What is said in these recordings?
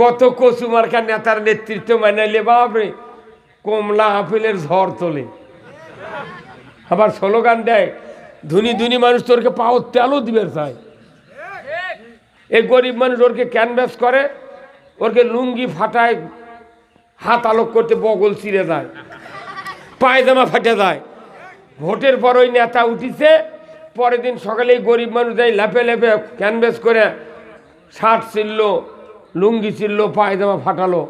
কত কচু মার্কা নেতার নেতৃত্ব মানাইলে বাপরে, কমলা আপেলের ঝড় তোলে। আবার স্লোগান দেয়, ধুনি ধুনি মানুষ তোরকে পাওয়ার তেলও দিবে চায় এই গরিব মানুষ ওরকে ক্যানভাস করে, ওরকে লুঙ্গি ফাটায়, হাত আলোক করতে বগল চিরে যায়, পায়জামা ফাটে যায়। ভোটের পর ওই নেতা উঠিছে, পরের দিন সকালে গরিব মানুষ যাই ল্যাপে ল্যাপে ক্যানভাস করে, শার্ট ছিলল লুঙ্গি ছিলল পায়জামা ফাটালো।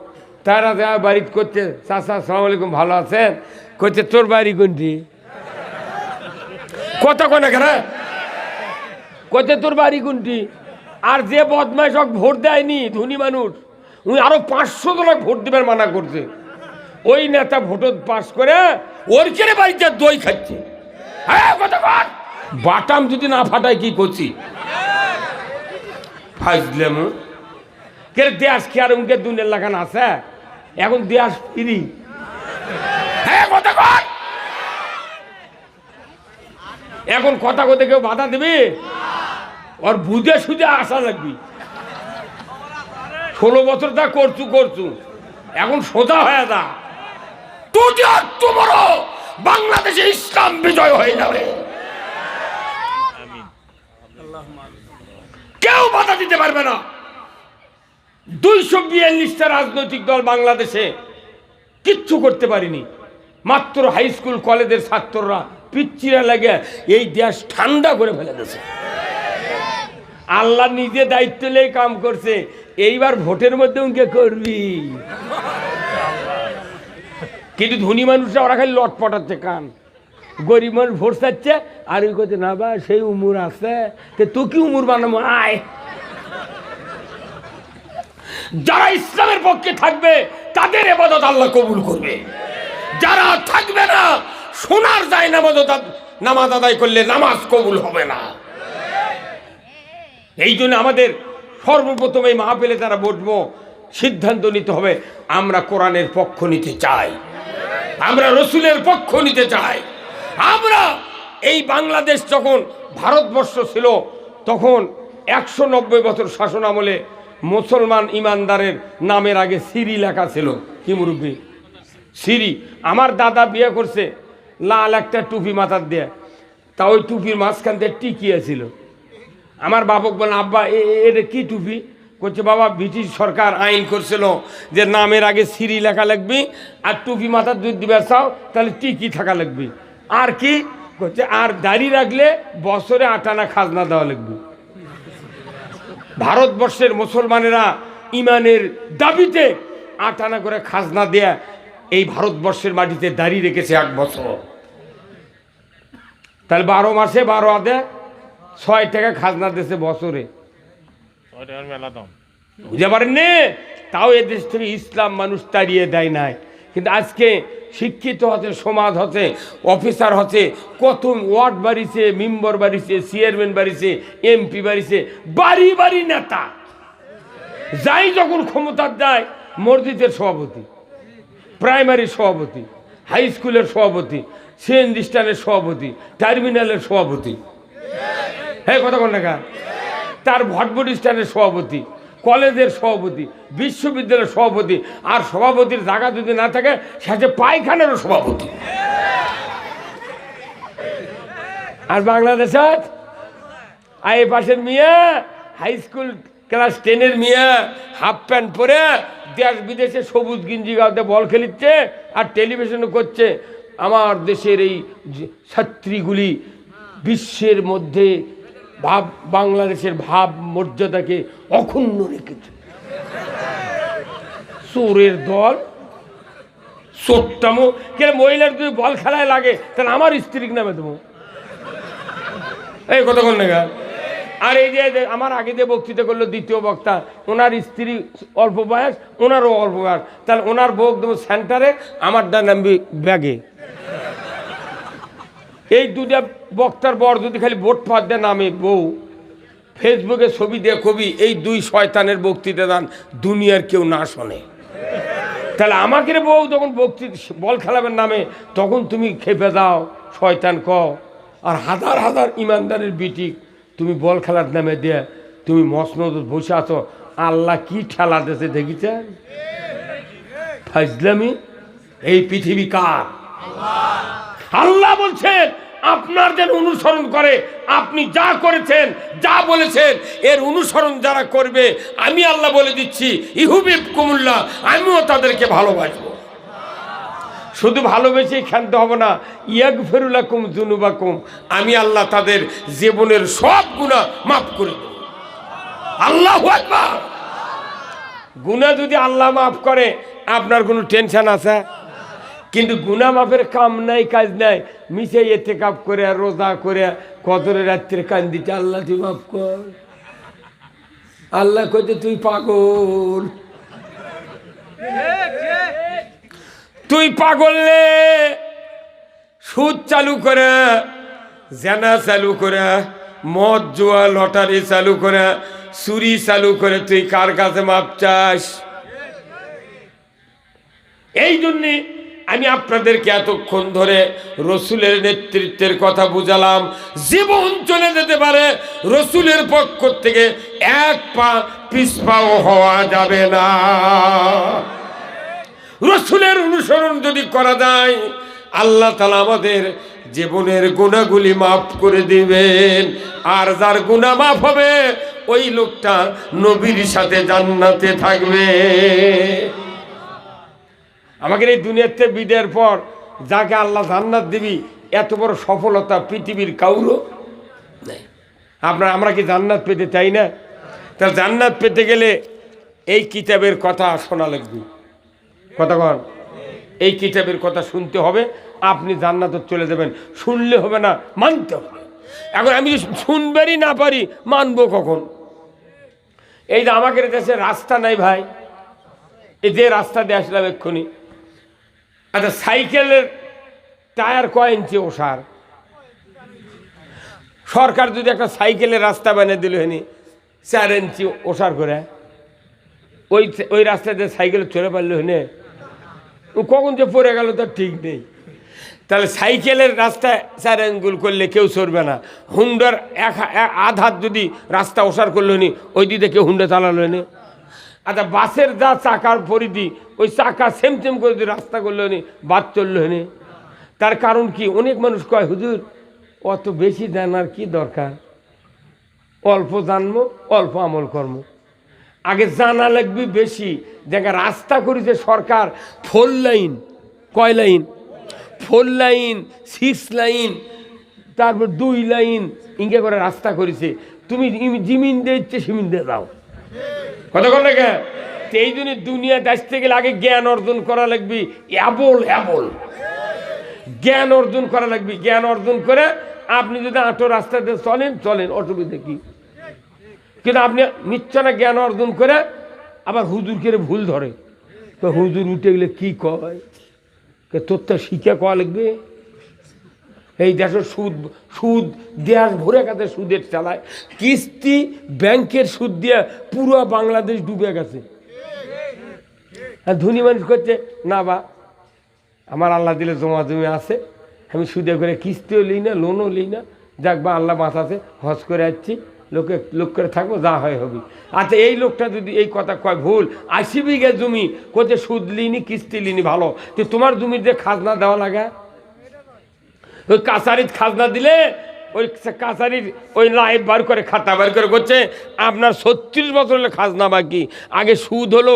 তারা দেওয়া বাড়িতে করছে, চাচা সালাম আলাইকুম, ভালো আছেন? করছে তোর বাড়ি কোনটি? কথা কোনে কেন? কইতে তোর বাড়ি কোনটি? আর যে বদমাইশ হোক ভোট দেয়নি, ধনী মানুষ, উনি আরও পাঁচশো জনক ভোট দেবেন মানা করছে। ওই নেতা ভোট পাশ করে ওর কেড়ে বাড়িতে দই খাচ্ছে? হ্যাঁ বাটাম যদি না ফাটায়, কি করছি? ফাইজলাম। কে দেশ কি আর উনকে দুনের লাগান আছে? এখন দেশ ফিরি। হ্যাঁ কথা কর এখন কথা কথা কেউ বাধা দেবে? ওর বুঝে সুঝে আসা লাগবি। ষোলো বছর তা করছু করছু। এখন সোজা হয়ে যা। তুই আর তোমারও বাংলাদেশে ইসলাম বিজয় হয়ে যাবে কেউ বাধা দিতে পারবে না। দুইশো বিয়াল্লিশটা রাজনৈতিক দল বাংলাদেশে কিচ্ছু করতে পারিনি। মাত্র হাই স্কুল কলেজের ছাত্ররা পিচ্চিরা লাগে এই দেশ ঠান্ডা করে ফেলে দিয়েছে। আল্লাহ নিজে দায়িত্ব নিয়ে কাম করছে, এইবার ভোটের মধ্যে উনকে করবি। কিন্তু ধনী মানুষরা ওরা খালি লট পটাচ্ছে, কান। গরিব মানুষ ভোট চাচ্ছে, আর ওই করছে না বা, সেই উমুর আছে। তে তো কি উমুর বানাবো, আয়। যারা ইসলামের পক্ষে থাকবে, তাদের এবাদত আল্লাহ কবুল করবে। যারা থাকবে না, সোনার যায় নামাজ নামাজ আদায় করলে নামাজ কবুল হবে না। এই জন্য আমাদের সর্বপ্রথম এই মাহফিলে তারা বসবো, সিদ্ধান্ত নিতে হবে, আমরা কোরআনের পক্ষ নিতে চাই। আমরা রসুলের পক্ষ নিতে চাই। আমরা এই বাংলাদেশ যখন ভারতবর্ষ ছিল, তখন একশো নব্বই বছর শাসন আমলে মুসলমান ইমানদারের নামের আগে সিরি লেখা ছিল। কি মুরব্বী? সিরি। আমার দাদা বিয়ে করছে, লাল একটা টুপি মাথার দেয়া। তা ওই টুপির মাঝখান দিয়ে টিকিয়েছিল আমার বাবক বলেন আব্বা, এ- এ- এটা কি টুপি? করছে বাবা, ব্রিটিশ সরকার আইন করছিল যে নামের আগে সিঁড়ি লেখা লাগবে আর টুপি মাথার দুধ দিবে, চাও, তাহলে টিকি থাকা লাগবে আর কি? করছে আর দাড়ি রাখলে বছরে আটানা খাজনা দেওয়া লাগবে ভারতবর্ষের মুসলমানেরা ইমানের দাবিতে আটানা করে খাজনা দেয়া এই ভারতবর্ষের মাটিতে দাঁড়িয়ে রেখেছে এক বছর। তাহলে বারো মাসে বারো আদে ছয় টাকা খাজনা দিয়েছে বছরে। বুঝতে পারেন নে তাও এদেশ থেকে ইসলাম মানুষ তাড়িয়ে দেয় নাই। কিন্তু আজকে শিক্ষিত হচ্ছে, সমাজ হচ্ছে অফিসার হচ্ছে কত ওয়ার্ড বাড়িছে, মেম্বর বাড়িছে চেয়ারম্যান বাড়িছে এমপি বাড়িছে, বাড়ি বাড়ি নেতা। যাই যখন ক্ষমতার যায় মসজিদের সভাপতি প্রাইমারি সভাপতি হাই স্কুলের সভাপতি সিএনজি স্ট্যান্ডের সভাপতি টার্মিনালের সভাপতি। হ্যাঁ কথা কোন? তার ভটভটি স্ট্যান্ডের সভাপতি। কলেজের সভাপতি, বিশ্ববিদ্যালয়ের সভাপতি, আর সভাপতির জায়গা যদি না থাকে সাথে পায়খানারও সভাপতি। আর বাংলাদেশত আর এই পাশের মিয়া হাই স্কুল ক্লাস টেনের মিয়া হাফ প্যান্ট পরে দেশ বিদেশে সবুজ গিঞ্জি গাওতে বল খেলিচ্ছে আর টেলিভিশনে করছে। আমার দেশের এই ছাত্রীগুলি বিশ্বের মধ্যে ভাব, বাংলাদেশের ভাব মর্যাদাকে অক্ষুণ্ণ রেখেছে। চোরের দল চোরটামো কে মহিলার যদি বল খেলায় লাগে, তাহলে আমার স্ত্রীর নামে দেবো। এই কতক্ষণ নাগা আর এই যে আমার আগে যে বক্তৃতা করল দ্বিতীয় বক্তা, ওনার স্ত্রী অল্প বয়স, ওনারও অল্প বয়স। তাহলে ওনার বউ দেবো সেন্টারে, আমার ডান নামবি ব্যাগে। এই দুটা বক্তার বর যদি খালি ভোট ফাঁদ দেয়, নামে বউ। ফেসবুকে ছবি দিয়ে কবি, এই দুই শয়তানের বক্তৃতা দান, দুনিয়ার কেউ না শোনে। তাহলে আমাকে বউ, যখন বক্তৃতা বল খেলাবেন নামে, তখন তুমি খেপে দাও, শয়তান ক। আর হাজার হাজার ইমানদারের বিটি তুমি বল খেলার নামে দিয়ে, তুমি মসনদ বসে আছো, আল্লাহ কি ঠেলা দেশে দেখেছেন ফাজলামি, এই পৃথিবী কার? আল্লাহ বলছেন আপনার যেন অনুসরণ করে, আপনি যা করেছেন, যা বলেছেন, এর অনুসরণ যারা করবে, আমি আল্লাহ বলে দিচ্ছি ইহুবিব কুমুল্লাহ আমিও তাদেরকে ভালোবাসবো। শুধু ভালোবেসেই ক্ষান্ত হব না ইয়াক ফেরুলাকুম জুনুবাকুম আমি আল্লাহ তাদের জীবনের সব গুণা মাফ করে দেব। আল্লাহ গুণা যদি আল্লাহ মাফ করে, আপনার কোনো টেনশন আছে? কিন্তু গুনা মাফের কাম নাই, কাজ নাই। মিশে এতে কাপ করে, রোজা করে কদরে রাত্রে কান্দিতে আল্লাহ তুই মাফ কর। আল্লাহ কইতে তুই পাগল। তুই পাগললে সুদ চালু করে, জেনা চালু করে, মদ জুয়া, লটারি চালু করে, চুরি চালু করে তুই কার কাছে মাপ চাস? এই জন্যে আমি আপনাদেরকে এতক্ষণ ধরে রসুলের নেতৃত্বের কথা বুঝালাম। জীবন চলে যেতে পারে, রসুলের পক্ষ থেকে এক পা পিসপাও হওয়া যাবে না। রসুলের অনুসরণ যদি করা যায়, আল্লাহ তালা আমাদের জীবনের গুণাগুলি মাফ করে দিবেন। আর যার গুণা মাফ হবে, ওই লোকটা নবীর সাথে জান্নাতে থাকবে। আমাকে এই দুনিয়াতে বিদের পর যাকে আল্লাহ জান্নাত দিবি, এত বড় সফলতা পৃথিবীর কাউরও নেই। আপনার, আমরা কি জান্নাত পেতে চাই না? তা জান্নাত পেতে গেলে এই কিতাবের কথা শোনা লাগবে। কথা কন। এই কিতাবের কথা শুনতে হবে, আপনি জান্নাত চলে যাবেন। শুনলে হবে না, মানতে হবে। এখন আমি যদি শুনবারই না পারি, মানবো কখন? এই যে আমাদের দেশে রাস্তা নাই ভাই। এই যে রাস্তা দিয়ে আসলাম এক্ষুনি। আচ্ছা সাইকেলের টায়ার কয় ইঞ্চি ওষার? সরকার যদি একটা সাইকেলের রাস্তা বানিয়ে দিল হেনি, চার ইঞ্চি ওষার করে, ওই ওই রাস্তা দিয়ে সাইকেল চলে পারল হেনে কখন যে পড়ে গেল তার ঠিক নেই। তাহলে সাইকেলের রাস্তায় চার আঙ্গুল করলে কেউ চড়বে না। হুন্ডার এক আধ হাত যদি রাস্তা ওষার করল নি ওই দিকে কেউ হুন্ডা চালালো নি আচ্ছা বাসের যা চাকার পরিধি, ওই চাকা সেম সেম করে যদি রাস্তা করল নি বাদ চলল নি তার কারণ কি? অনেক মানুষ কয়, হুজুর, অত বেশি জানার কি দরকার? অল্প জানব, অল্প আমল কর্ম আগে জানা লাগবে বেশি। দেখা রাস্তা করেছে সরকার, ফোর লাইন, কয় line? Four line, six line, তারপর দুই লাইন, ইঙ্গে করে রাস্তা করেছে। তুমি জিমিন দিয়ে ইচ্ছে সিমিন দিয়ে দাও কতক্ষণ লাগে এই জন্য দুনিয়া আসতে গেলে আগে জ্ঞান অর্জন করা লাগবে। অ্যাবল অ্যাবল জ্ঞান অর্জন করা লাগবে। জ্ঞান অর্জন করে আপনি যদি আটো রাস্তাতে চলেন চলেন, অসুবিধা কি? কিন্তু আপনি নিশ্চয় না জ্ঞান অর্জন করে আবার হুজুর করে ভুল ধরে। তো হুজুর উঠে গেলে কি কয়? তোর তো শিখে কয়া লাগবে? এই দেশের সুদ সুদ, দেশ ভরে গেছে, সুদের চালায়। কিস্তি ব্যাংকের সুদ দিয়ে পুরো বাংলাদেশ ডুবে গেছে। আর ধনী মানুষ করছে, না বা, আমার আল্লাহ দিলে জমা জমি আছে, আমি সুদে করে কিস্তিও লিই না, লোনও লিই না। যাক বা, আল্লাহ বাঁচাছে, হজ করে যাচ্ছি লোকে, লোক করে থাকব, যা হয় হবি। আচ্ছা এই লোকটা যদি এই কথা কয়, ভুল, আশি বিঘা জমি কোথায় সুদ লিনি কিস্তি লিনি ভালো। তো তোমার জমির যে খাজনা দেওয়া লাগে কাছারির খাজনা দিলে ওই কাছারির ওই লাইফ বার করে, খাতা বার করে করছে আপনার ছত্রিশ বছর হলে খাজনা বাকি। আগে সুদ হলো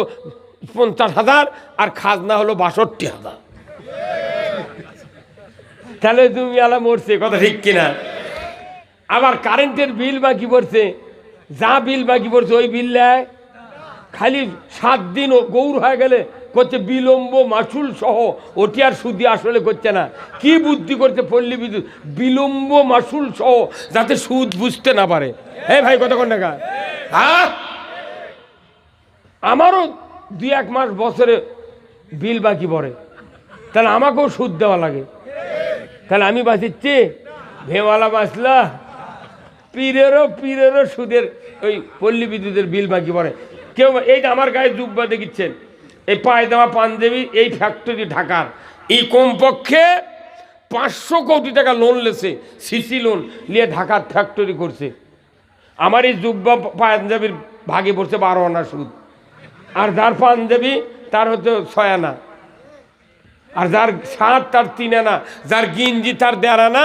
পঞ্চাশ হাজার আর খাজনা হলো বাষট্টি হাজার। তাহলে তুমি আলা মরছে, কথা ঠিক কিনা? আবার কারেন্টের বিল বাকি পড়ছে, যা বিল বাকি পড়ছে ওই বিল নেয়। খালি সাত দিন গৌর হয়ে গেলে করছে বিলম্ব মাসুল সহ ওটি আর সুদি আসলে করছে না। কি বুদ্ধি করছে পল্লী বিদ্যুৎ? বিলম্ব মাসুল সহ যাতে সুদ বুঝতে না পারে। হ্যাঁ ভাই কতক্ষণ টাকা হ্যাঁ আমারও দুই এক মাস বছরে বিল বাকি পড়ে। তাহলে আমাকেও সুদ দেওয়া লাগে। তাহলে আমি বাঁচিচ্ছি? ভেমালা বাঁচলা। পীরেরও পীরেরও সুদের ওই পল্লী বিদ্যুতের বিল বাকি পড়ে। কেউ এই যে আমার গায়ে জুব্বা দেখিচ্ছেন। এই পায়দামা পাঞ্জাবি, এই ফ্যাক্টরি ঢাকার। এই কমপক্ষে পাঁচশো কোটি টাকা লোন লেছে সিসি লোন নিয়ে ঢাকার ফ্যাক্টরি করছে। আমার এই জুব্বা পাঞ্জাবির ভাগে পড়ছে বারো আনা সুদ। আর যার পাঞ্জাবি, তার হচ্ছে ছয় আনা। আর যার সাত, তার তিন আনা। যার গিঞ্জি, তার দেড় আনা।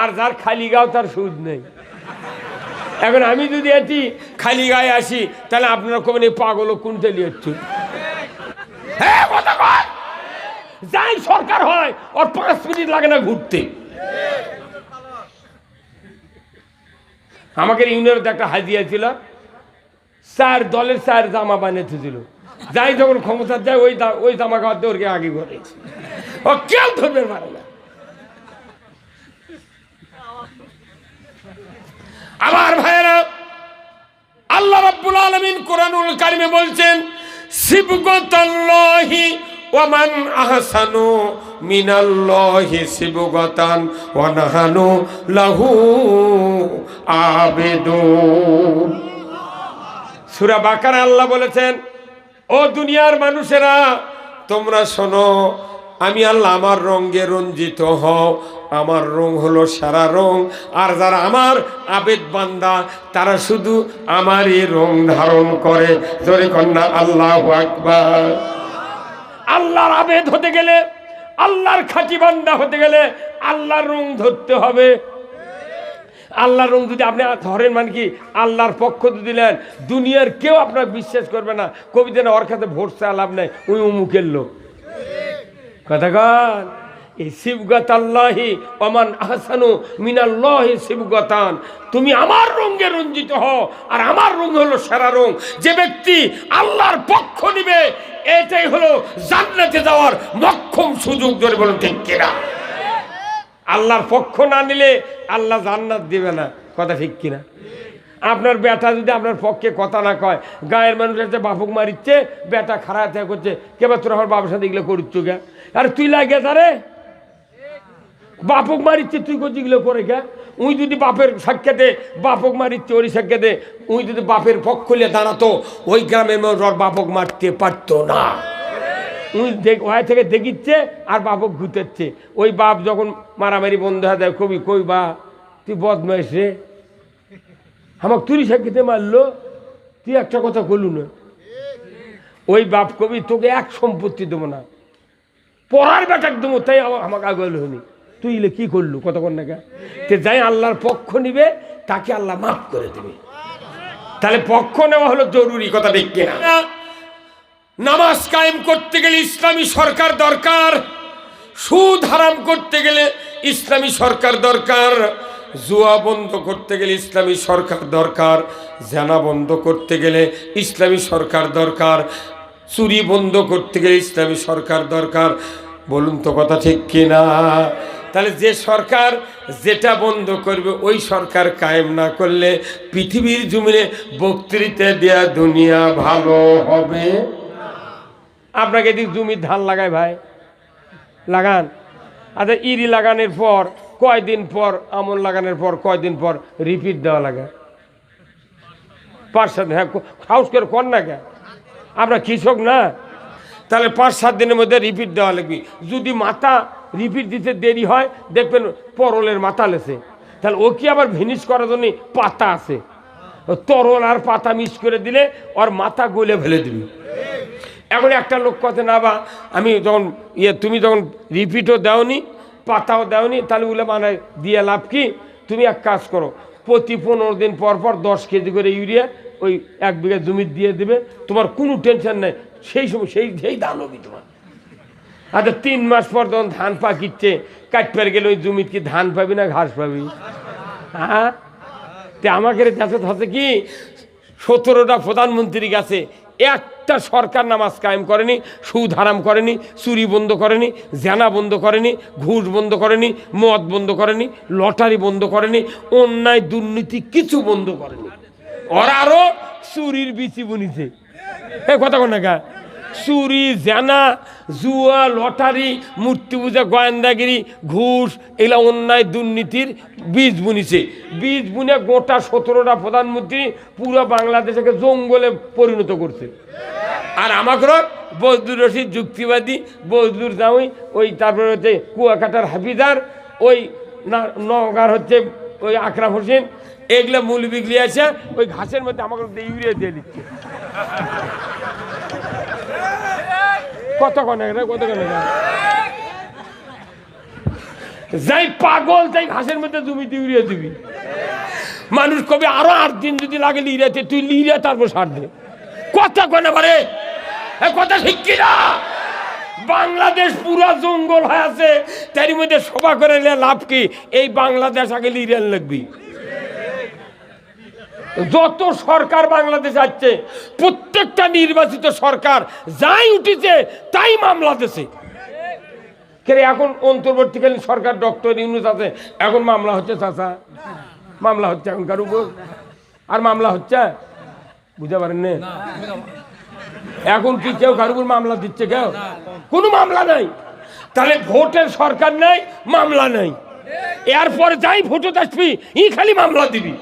আর যার খালি গাও তার সুদ নেই। এখন আমি যদি এটি খালি গায়ে আসি, তাহলে আপনারা কবেন এই পাগল কুইন্টালি হচ্ছে হ্যাঁ যাই সরকার হয়, ওর পাঁচ মিনিট লাগে না ঘুরতে। আমাকে ইউনিয়নের একটা হাজিয়া ছিল চার দলের চার জামা বানিয়েছিল। যাই যখন ক্ষমতা যায়, ওই ওই জামা খাওয়াতে ওরকে আগে করে ও কেউ ধরবে পারে না। আমার ভাইয়েরা, আল্লাহ রাব্বুল আলামিন কোরআনুল কারিমে বলছেন সিবগতাল্লাহি ওয়ামান আহসানু মিনাল্লাহি সিবগতান ওয়া নাহানু লাহু আবেদুন সূরা বাকারা আল্লাহ বলেছেন, ও দুনিয়ার মানুষেরা, তোমরা শোনো আমি আল্লাহ, আমার রঙে রঞ্জিত হও। আমার রং হলো সারা রং। আর যারা আমার আবেদ বান্দা, তারা শুধু আমারই রং ধারণ করে। জোরে কন্যা, আল্লাহ আকবার। আল্লাহর আবেদ হতে গেলে, আল্লাহর খাঁটি বান্দা হতে গেলে আল্লাহর রং ধরতে হবে। আল্লাহর রং যদি আপনি ধরেন মানে কি, আল্লাহর পক্ষ তো দিলেন দুনিয়ার কেউ আপনার বিশ্বাস করবে না। কবিতা না, ওর কাছে ভোট চাওয়া লাভ নেই, ওই উমুকের লোক। কথা কন? এই শিবগত আল্লাহি অমান আহসানু মিনাল্লাহি শিবগতান তুমি আমার রঙে রঞ্জিত হও, আর আমার রং হলো সেরা রং যে ব্যক্তি আল্লাহর পক্ষ নিবে, এটাই হলো জান্নাতে যাওয়ার মক্ষম সুযোগ ধরে বলুন, ঠিক কিনা? আল্লাহর পক্ষ না নিলে আল্লাহ জান্নাত দিবে না। কথা ঠিক কিনা? আপনার বেটা যদি আপনার পক্ষে কথা না কয়, গায়ের মানুষ আছে বাপক মারিচ্ছে, বেটা খারাপ থেকে করছে কেবার তোর আমার বাবার সাথে এগুলো করছ গে আর তুই লাগে তারে বাপক মারিচ্ছে, তুই করছি এগুলো করে গে উই যদি বাপের সাক্ষাতে বাপক মারিচ্ছে ওই সাক্ষাতে উই যদি বাপের পক্ষ নিয়ে দাঁড়াতো, ওই গ্রামের মানুষ বাপক মারতে পারতো না। উনি দেখ ওখান থেকে দেখিচ্ছে আর বাপক ঘুতেচ্ছে ওই বাপ যখন মারামারি বন্ধ হয়ে যায়, কবি, কই বা, তুই বদমাইশ রে। আমাকে তুরি সাক্ষীতে মারলো, তুই একটা কথা বলু না? ওই বাপ কবি, তোকে এক সম্পত্তি দেবো না। পড়ার বেটাক দেবো, তাই আমাকে আগে হয়নি তুই ইলে কি করলু? কতক্ষণ নাকি তে যাই আল্লাহর পক্ষ নিবে, তাকে আল্লাহ মাফ করে দেবে। তাহলে পক্ষ নেওয়া হলো জরুরি, কথা ঠিক কিনা? নামাজ কায়েম করতে গেলে ইসলামী সরকার দরকার। সুদ হারাম করতে গেলে ইসলামী সরকার দরকার। জুয়া বন্ধ করতে গেলে ইসলামী সরকার দরকার, জানা বন্ধ করতে গেলে ইসলামী সরকার দরকার, চুরি বন্ধ করতে গেলে ইসলামী সরকার দরকার। বলুন তো কথা ঠিক কিনা তাহলে যে সরকার যেটা বন্ধ করবে, ওই সরকার কায়েম না করলে পৃথিবীর জমিনে বক্তৃতা দেয়া দুনিয়া ভালো হবে? আপনাকে এদিক জমির ধান লাগায় ভাই, লাগান। আচ্ছা ইরি লাগানোর পর কয়দিন পর আমন লাগানোর পর, কয়দিন পর রিপিট দেওয়া লাগে। পাঁচ সাত হ্যাঁ হাউস করে কর না কে আমরা কৃষক না। তাহলে পাঁচ সাত দিনের মধ্যে রিপিট দেওয়া লাগবে। যদি মাথা রিপিট দিতে দেরি হয়, দেখবেন পরলের মাথা লেছে। তাহলে ও কি আবার ভিনিশ করার জন্য পাতা আছে? তরল আর পাতা মিক্স করে দিলে ওর মাথা গলে ফেলে দিবি। এখন একটা লোক কথা না বা, আমি যখন ইয়ে তুমি যখন রিপিটও দাওনি পাতাও দাওনি, তাহলে ওগুলো মানে দিয়ে লাভ কি? তুমি এক কাজ করো, প্রতি পনেরো দিন পর পর দশ কেজি করে ইউরিয়া ওই এক বিঘা জমি দিয়ে দেবে, তোমার কোনো টেনশন নেই, সেই সময় সেই সেই ধান হবি তোমার। আচ্ছা তিন মাস পর যখন ধান পাকিচ্ছে কাটপের গেলে ওই জমিতে কি ধান পাবি না ঘাস পাবি? হ্যাঁ? তে আমাকে কাছে হচ্ছে কি, সতেরোটা প্রধানমন্ত্রী গেছে একটা সরকার নামাজ কায়েম করেনি, সুদ হারাম করেনি, চুরি বন্ধ করেনি, জেনা বন্ধ করেনি, ঘুষ বন্ধ করেনি, মদ বন্ধ করেনি, লটারি বন্ধ করেনি, অন্যায়, দুর্নীতি কিছু বন্ধ করেনি। ওরা আরও চুরির বিচি বুনিছে। এ কথা কোন না চুরি, জানা, জুয়া, লটারি, মূর্তি পূজা, গোয়েন্দাগিরি, ঘুষ, এগুলা অন্যায় দুর্নীতির বীজ বুনিছে। বীজ বুনে গোটা সতেরোটা প্রধানমন্ত্রী পুরো বাংলাদেশকে জঙ্গলে পরিণত করছে। আর আমাকে বজলুর রশিদ যুক্তিবাদী বজদুর জাউই ওই তারপরে হচ্ছে কুয়াকাটার হাফিদার ওই নগার হচ্ছে ওই আকরাম হোসেন, এগুলা মূল বিগলি আছে, ওই ঘাসের মধ্যে আমাকে ইউরিয়া দিয়ে দিচ্ছে। কত কনে কত কনে যাই পাগল তাই ঘাসের মধ্যে জমিতে ইউরিয়া দিবি। মানুষ কবে আরও আট দিন যদি লাগে লিরিয়াতে তুই লিরিয়া তারপর সার দে। কথা কনে পারে কথা ঠিক কিনা বাংলাদেশ পুরো জঙ্গল হয়ে আছে, তারই মধ্যে সভা করে লাভ কি? এই বাংলাদেশ আগে লিরিয়াল লাগবি। যত সরকার বাংলাদেশ আছে প্রত্যেকটা নির্বাচিত সরকার যাই উঠেছে, তাই মামলা কে এখন অন্তর্বর্তীকালীন সরকার ডক্টর ইউনুস আছে, এখন মামলা হচ্ছে চাচা। মামলা হচ্ছে এখনকার উপর। আর মামলা হচ্ছে, বুঝতে পারেন না? এখন কি কেউ কার উপর মামলা দিচ্ছে কেউ? কোনো মামলা নাই। তাহলে ভোটের সরকার নাই, মামলা নাই। এরপরে যাই ভোটে আসবি, ই খালি মামলা দিবি।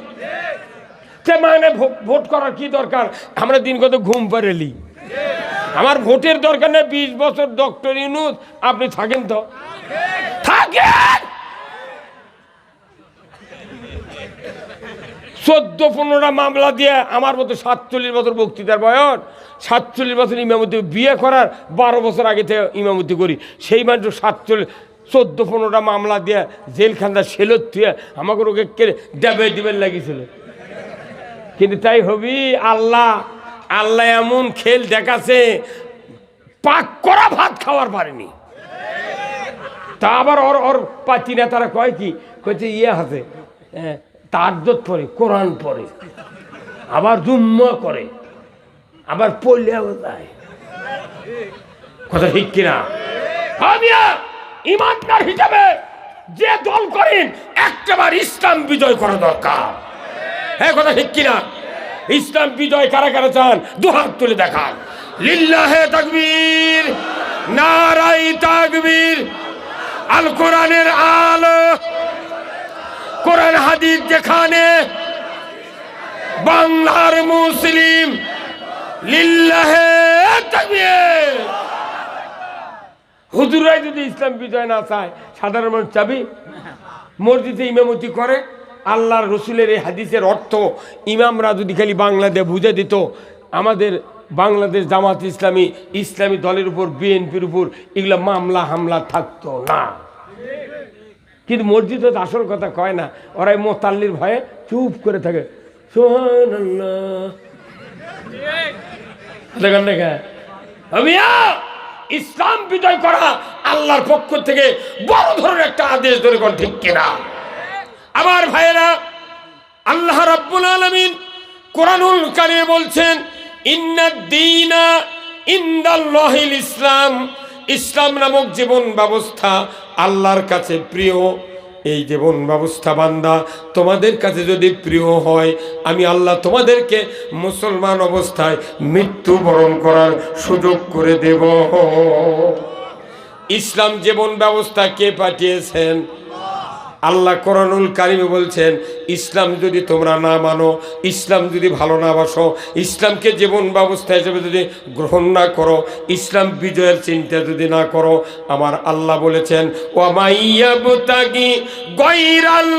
সে মানে ভোট করার কি দরকার? আমরা দিন কত ঘুম পারেলি আমার ভোটের দরকার নেই, বিশ বছর ডক্টর ইউনুস, আপনি থাকেন তো? থাকেন! চোদ্দ পনেরোটা মামলা দিয়ে আমার মতো সাতচল্লিশ বছর বক্তৃতার বয়স, সাতচল্লিশ বছর ইমামতি বিয়ে করার, বারো বছর আগে থেকে ইমামতি করি। সেই মানুষ সাতচল্লিশ, চোদ্দ পনেরোটা মামলা দিয়ে জেলখান্দা সেলত থুয়ে আমাকে ওকে কে দেবে দিবেন লাগিয়েছিল। কিন্তু তাই হবি, আল্লাহ আল্লাহ এমন খেল দেখাছে, পাক করা ভাত খাওয়ার পারেনি। তা আবার ওর ওর পাতি না তারা কয় কি কয়েছে ইয়ে হাতে তারদত পরে কোরআন পড়ে, আবার জুম্মা করে, আবার পড়লেও যায়। কথা ঠিক কিনা? ইমানদার হিসাবে যে দল করেন, একটাবার ইসলাম বিজয় করা দরকার। হ্যাঁ কথা ঠিক কিনা? ইসলাম বিজয় কারা কারা চান? দুহাত তুলে দেখান। লিল্লাহে তাকবীর নারাই তাকবীর আল কোরআনের আলো, কোরআন হাদিস যেখানে বাংলার মুসলিম, লিল্লাহে তাকবীর। হুজুরাই যদি ইসলাম বিজয় না চায়, সাধারণ মানুষ চাবি? মসজিদে ইমামতি করে আল্লাহর রসুলের এই হাদিসের অর্থ, ইমামরা যদি খালি বাংলাদেশ বুঝে দিত, আমাদের বাংলাদেশ জামাত ইসলামী ইসলামী দলের উপর, বিএনপির উপর এগুলো মামলা হামলা থাকতো না। কিন্তু মসজিদে আসল কথা কয় না ওরাই মোতাল্লির ভয়ে চুপ করে থাকে। ইসলাম বিজয় করা আল্লাহর পক্ষ থেকে বড় ধরনের একটা আদেশ ধরে ঠিক কিনা? আমার ভাইয়েরা, আল্লাহ রাব্বুল আলামিন কোরআনুল কারিমে বলছেন ইন্নাদ্দীনা ইনদাল্লাহিল ইসলাম। ইসলাম নামক জীবন ব্যবস্থা আল্লাহর কাছে প্রিয়, এই জীবন ব্যবস্থা বান্দা, তোমাদের কাছে যদি প্রিয় হয়, আমি আল্লাহ তোমাদেরকে মুসলমান অবস্থায় মৃত্যুবরণ করার সুযোগ করে দেব। ইসলাম জীবন ব্যবস্থা কে পাঠিয়েছেন? আল্লাহ কোরআনুল কারিমে বলছেন, ইসলাম যদি তোমরা না মানো, ইসলাম যদি ভালো না বাসো, ইসলামকে জীবন ব্যবস্থা হিসেবে যদি গ্রহণ না করো, ইসলাম বিজয়ের চিন্তা যদি না করো, আমার আল্লাহ বলেছেন ও মাইয়াবতাগি গৈরাল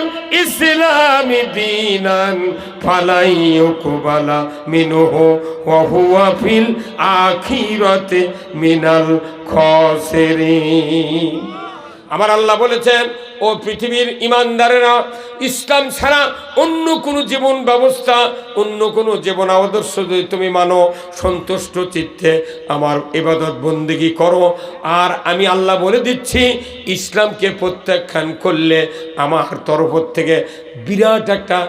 আমার আল্লাহ বলেছেন ও পৃথিবীর ইমানদারেরা ইসলাম ছাড়া অন্য কোনো জীবন ব্যবস্থা, অন্য কোনো জীবন আদর্শ যদি তুমি মানো, সন্তুষ্ট চিত্তে আমার এবাদত বন্দিগি করো। আর আমি আল্লাহ বলে দিচ্ছি, ইসলামকে প্রত্যাখ্যান করলে আমার তরফ থেকে বিরাট একটা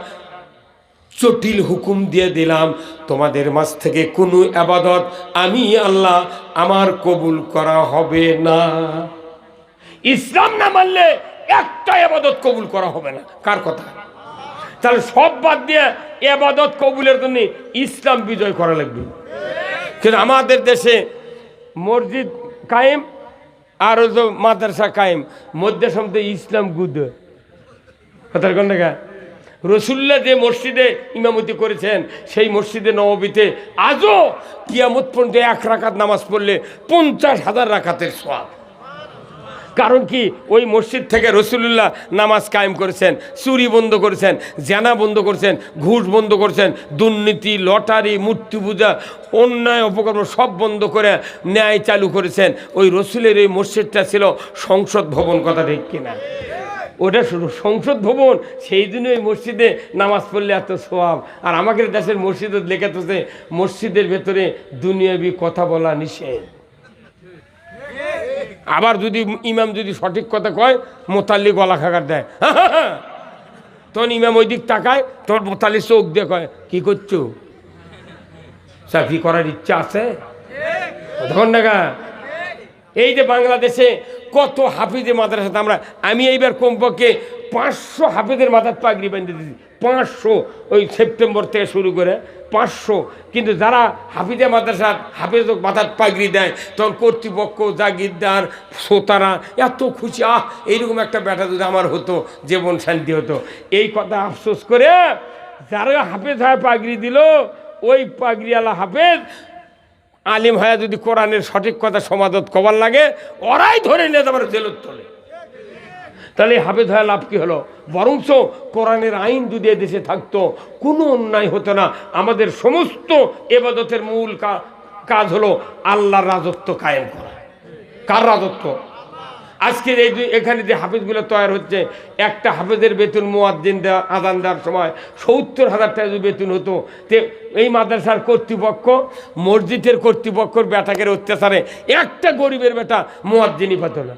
জটিল হুকুম দিয়ে দিলাম। তোমাদের মাঝ থেকে কোনো আবাদত আমি আল্লাহ আমার কবুল করা হবে না। ইসলাম না মানলে একটা এবাদত কবুল করা হবে না। কার কথা? তাহলে সব বাদ দিয়ে এবাদত কবুলের জন্য ইসলাম বিজয় করা লাগবে। কিন্তু আমাদের দেশে মসজিদ কায়েম আর ওই মাদ্রাসা কায়েম, মধ্যে সম্পদে ইসলাম গুদ। কথার কোন দেখা রসুল্লাহ যে মসজিদে ইমামতি করেছেন, সেই মসজিদে নববীতে আজও কিয়ামত পর্যন্ত এক রাকাত নামাজ পড়লে পঞ্চাশ হাজার রাকাতের সব কারণ কি? ওই মসজিদ থেকে রসুলুল্লাহ নামাজ কায়েম করেছেন, চুরি বন্ধ করেছেন, জেনা বন্ধ করেছেন, ঘুষ বন্ধ করেছেন, দুর্নীতি, লটারি, মূর্তি পূজা, অন্যায়, অপকর্ম সব বন্ধ করে ন্যায় চালু করেছেন। ওই রসুলের এই মসজিদটা ছিল সংসদ ভবন, কথা ঠিক কিনা? ওটা শুধু সংসদ ভবন, সেই জন্য ওই মসজিদে নামাজ পড়লে এত সোয়াব আর আমাদের দেশের মসজিদে লেখা তো মসজিদের ভেতরে দুনিয়াবি কথা বলা নিষেধ। আবার যদি ইমাম যদি সঠিক কথা কয় মোতাল্লি গলা খাগার দেয়। তখন ইমাম ওই দিক তাকায় তোর মোতাল্লি চোখ দিয়ে কয় কী করছ? চাকরি করার ইচ্ছা আছে? তখন দেখা এই যে বাংলাদেশে কত হাফিজে মাদ্রাসাতে আমরা, আমি এইবার কমপক্ষে পাঁচশো হাফিজের মাথার পাগড়ি বেঁধে দিয়েছি। পাঁচশো ওই সেপ্টেম্বর থেকে শুরু করে পাঁচশো। কিন্তু যারা হাফিজে মাদ্রাসার হাফিজ মাথার পাগড়ি দেয়, তখন কর্তৃপক্ষ, জাগিরদার, শ্রোতারা এত খুশি, আহ, এইরকম একটা ব্যাটা যদি আমার হতো, জীবন শান্তি হতো। এই কথা আফসোস করে যারা হাফেজ হয় পাগড়ি দিল, ওই পাগড়িওয়ালা হাফেজ আলিম হয়ে যদি কোরআনের সঠিক কথা সমাদত কবার লাগে, ওরাই ধরে নিয়ে তোমার জেলত তোলে। তাহলে হাফেজ হয়ে লাভ কি হলো? বরঞ্চ কোরআনের আইন যদি দেশে থাকতো, কোনো অন্যায় হতো না। আমাদের সমস্ত এবাদতের মূল কাজ হলো আল্লাহর রাজত্ব কায়েম করা। কার রাজত্ব? আজকের এই এখানে যে হাফিজগুলো তৈরি হচ্ছে, একটা হাফেজের বেতন মুয়াজ্জিন দেওয়া আদান দেওয়ার সময় সত্তর হাজার টাকা যদি বেতন হতো, তে এই মাদ্রাসার কর্তৃপক্ষ, মসজিদের কর্তৃপক্ষর বেটাকের অত্যাচারে একটা গরিবের বেটা মুয়াজ্জিনই পেত না।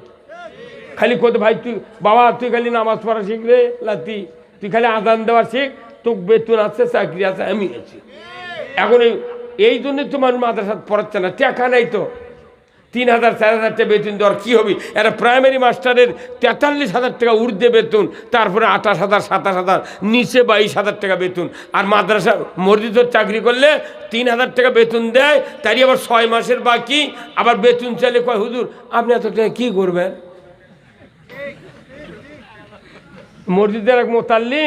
খালি কত, ভাই, তুই বাবা, তুই খালি নামাজ পড়া শিখ রে, লাতি। তুই খালি আদান দেওয়া শিখ, তোর বেতন আছে, চাকরি আছে, আমি আছি। এখন এই জন্যই তোমার মাদ্রাসা পড়াচ্ছে না, টাকা নাই তো। তিন হাজার, চার হাজার টাকা বেতন দেওয়ার কী হবে? একটা প্রাইমারি মাস্টারের তেতাল্লিশ হাজার টাকা ঊর্ধ্বে বেতন, তারপরে আঠাশ হাজার, সাতাশ হাজার, নিচে বাইশ হাজার টাকা বেতন। আর মাদ্রাসা মসজিদের চাকরি করলে তিন হাজার টাকা বেতন দেয়, তারই আবার ছয় মাসের বাকি, আবার বেতন চাইলে কয়, হুজুর, আপনি এত টাকা কী করবেন? মসজিদের এক মোতাল্লি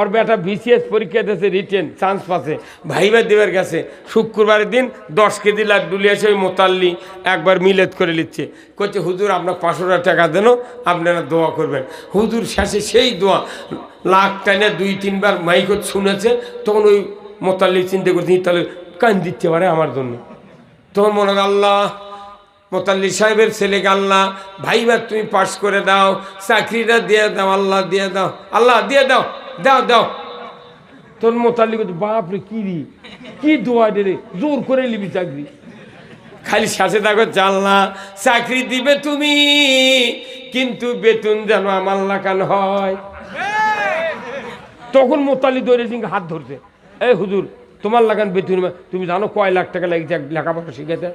ওর বেটা বিসিএস পরীক্ষা দিয়েছে রিটেন চান্স পাচ্ছে। ভাইবা দেবের কাছে শুক্রবারের দিন দশ কেজি লাড্ডু এসে ওই মোতাল্লি একবার মিলেত করে নিচ্ছে। করছে হুজুর, আপনার পাঁচশো টাকা দেন, আপনারা দোয়া করবেন। হুজুর শেষে সেই দোয়া, লাখ টাইনে দুই, তিনবার মাইকত শুনেছে, তখন ওই মোতাল্লি চিন্তা করছে তাহলে কান দিচ্ছে পারে আমার জন্য। তখন মনে আল্লাহ, মোতাল্লি সাহেবের ছেলেকে আল্লাহ ভাইবার তুমি পাশ করে দাও, চাকরিটা দিয়ে দাও, আল্লাহ দিয়ে দাও, আল্লাহ দিয়ে দাও। দাও দাও। তোর মোতাল্লি করছে বাপরে কি রি, কি দোয়া রে? জোর করে নিবি চাকরি। খালি শেষে দেখো জানলা চাকরি দিবে তুমি, কিন্তু বেতন যেন আমার লাগান হয়। তখন মোতালি দৌড়ে সিং হাত ধরছে। এই হুজুর, তোমার লাগান বেতন, তুমি জানো কয় লাখ টাকা লাগছে লেখাপড়া শিখাতে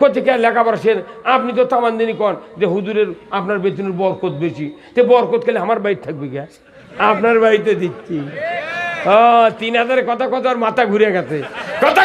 কোথেকে লেখাপড়া সে আপনি তো তামানদিনী কন যে হুজুরের আপনার বেতনের বরকত বেশি। তে বরকত খেলে আমার বাড়ি থাকবে কে? আপনার বাড়িতে দিচ্ছি। ও তিন হাজারের কথা কথা আর মাথা ঘুরে গেছে। কথা